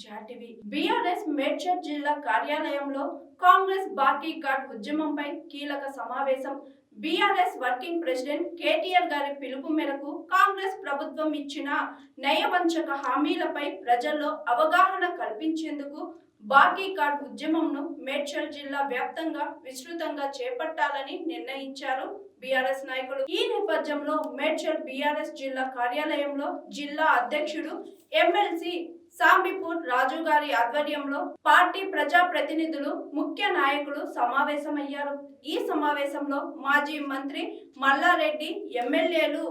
GRTV BRS Medchal జిల్లా కార్యాలయంలో కాంగ్రెస్ బాకీ కార్డ్ ఉద్యమంపై కీలక సమావేశం. బీఆర్ఎస్ వర్కింగ్ ప్రెసిడెంట్ కేటీఆర్ గారి పిలుపు మేరకు కాంగ్రెస్ ప్రభుత్వం ఇచ్చిన నయవంచక హామీలపై ప్రజల్లో అవగాహన కల్పించేందుకు బాకీ కార్డ్ ఉద్యమంను మేడ్చల్ జిల్లా వ్యాప్తంగా విస్తృతంగా చేపట్టాలని నిర్ణయించారు బీఆర్ఎస్ నాయకులు. ఈ నేపథ్యంలో మేడ్చల్ బీఆర్ఎస్ జిల్లా కార్యాలయంలో జిల్లా అధ్యక్షుడు ఎమ్మెల్సీ సాంబిపూర్ రాజు గారి ఆధ్వర్యంలో పార్టీ ప్రజా ప్రతినిధులు ముఖ్య నాయకులు సమావేశమయ్యారు. ఈ సమావేశంలో మాజీ మంత్రి మల్లారెడ్డి ఎమ్మెల్యేలు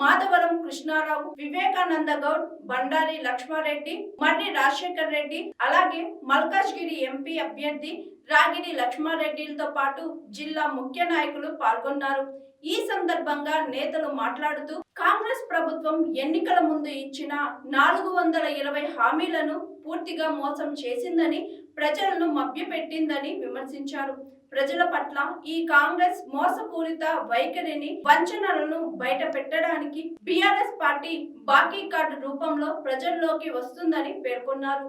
మాధవరం కృష్ణారావు వివేకానంద గౌడ్ బండారి లక్ష్మారెడ్డి మర్రి రాజశేఖర్ రెడ్డి అలాగే మల్కాజ్గిరి ఎంపీ అభ్యర్థి రాగిడి లక్ష్మారెడ్డిలతో పాటు జిల్లా ముఖ్య నాయకులు పాల్గొన్నారు. ఈ సందర్భంగా నేతలు మాట్లాడుతూ కాంగ్రెస్ ప్రభుత్వం ఎన్నికల ముందు ఇచ్చిన నాలుగు వందల ఇరవై హామీలను పూర్తిగా మోసం చేసిందని ప్రజలను మభ్యపెట్టిందని విమర్శించారు. ప్రజల పట్ల ఈ కాంగ్రెస్ మోసపూరిత వైఖరిని వంచనలను బయట పెట్టడానికి బీఆర్ఎస్ పార్టీ బాకీ కార్డు రూపంలో ప్రజల్లోకి వస్తుందని పేర్కొన్నారు.